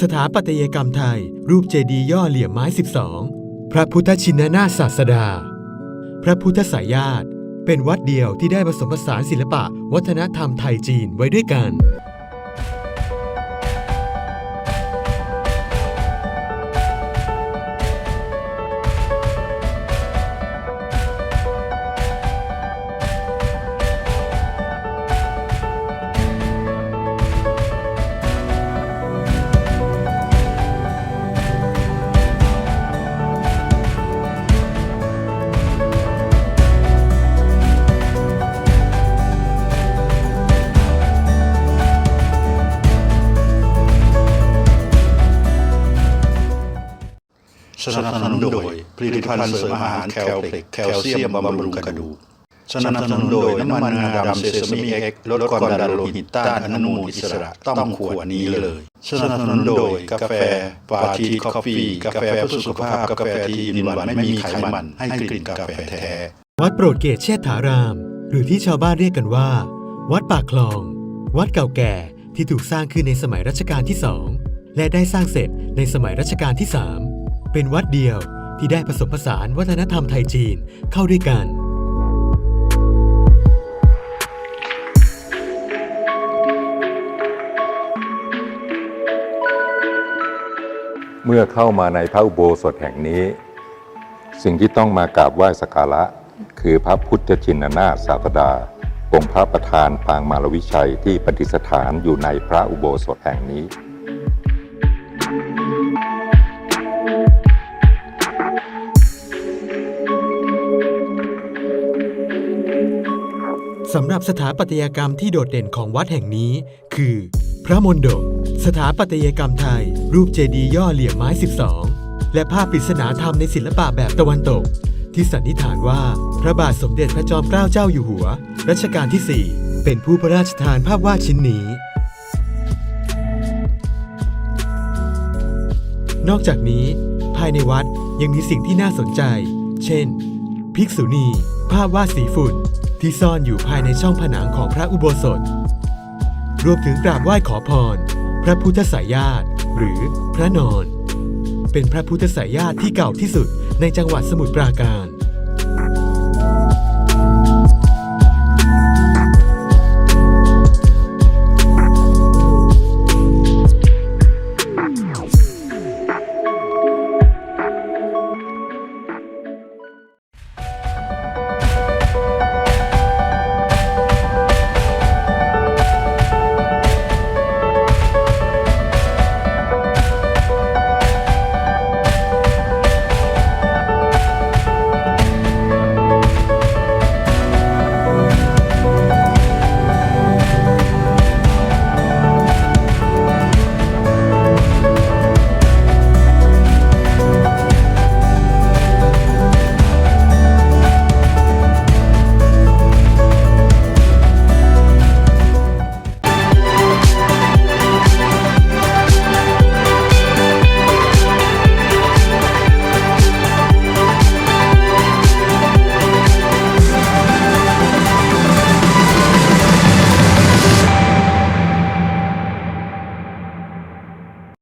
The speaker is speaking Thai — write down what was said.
สถาปัตยกรรมไทย รูปเจดีย์ย่อเหลี่ยมไม้ 12 พระพุทธชินนาศาสดา พระพุทธสายาตเป็นวัดเดียวที่ได้ผสมผสานศิลปะ วัฒนธรรมไทยจีนไว้ด้วยกัน สนับสนุนโดยผลิตภัณฑ์เสริมอาหารแคลเพล็กแคลเซียมบำรุงกระดูกสนับสนุนโดยน้ำมันงาดำเซซามิเอ็กลดความดันโลหิตต้านอนุมูลอิสระต้องขวดนี้เลยสนับสนุนโดยกาแฟปาทีคอฟฟี่กาแฟเพื่อสุขภาพกาแฟที่อินวันไม่มีไขมันให้กลิ่นกาแฟแท้วัดโปรดเกตเชษฐาราม หรือที่ชาวบ้านเรียกกันว่า วัดปากคลอง วัดเก่าแก่ที่ถูกสร้างขึ้นในสมัยรัชกาลที่สองและได้สร้างเสร็จในสมัยรัชกาลที่สาม เป็นวัดเดียวที่ได้ผสมผสานวัฒนธรรมไทยจีนเข้าด้วยกัน เมื่อเข้ามาในพระอุโบสถแห่งนี้ สิ่งที่ต้องมากราบไหว้สักการะ คือพระพุทธชินนาถศาสดาองค์พระประธานปางมารวิชัยที่ประดิษฐานอยู่ในพระอุโบสถแห่งนี้ สำหรับสถาปัตยกรรมที่โดดเด่นของวัดแห่งนี้ คือ พระมนดบสถาปัตยกรรมไทย รูปเจดีย์ย่อเหลี่ยมไม้ 12 และภาพปริศนาธรรมในศิลปะแบบตะวันตก ที่สันนิษฐานว่าพระบาทสมเด็จพระจอมเกล้าเจ้าอยู่หัว รัชกาลที่ 4 เป็นผู้พระราชทานภาพวาดชิ้นนี้ นอกจากนี้ ภายในวัดยังมีสิ่งที่น่าสนใจ เช่น ภิกษุณี ภาพวาดสีฝุ่น ที่ซ่อนอยู่ภายในช่องผนังของพระอุโบสถ รวมถึงกราบไหว้ขอพร พระพุทธสายญาติ หรือพระนอน เป็นพระพุทธสายญาติที่เก่าที่สุดในจังหวัดสมุทรปราการ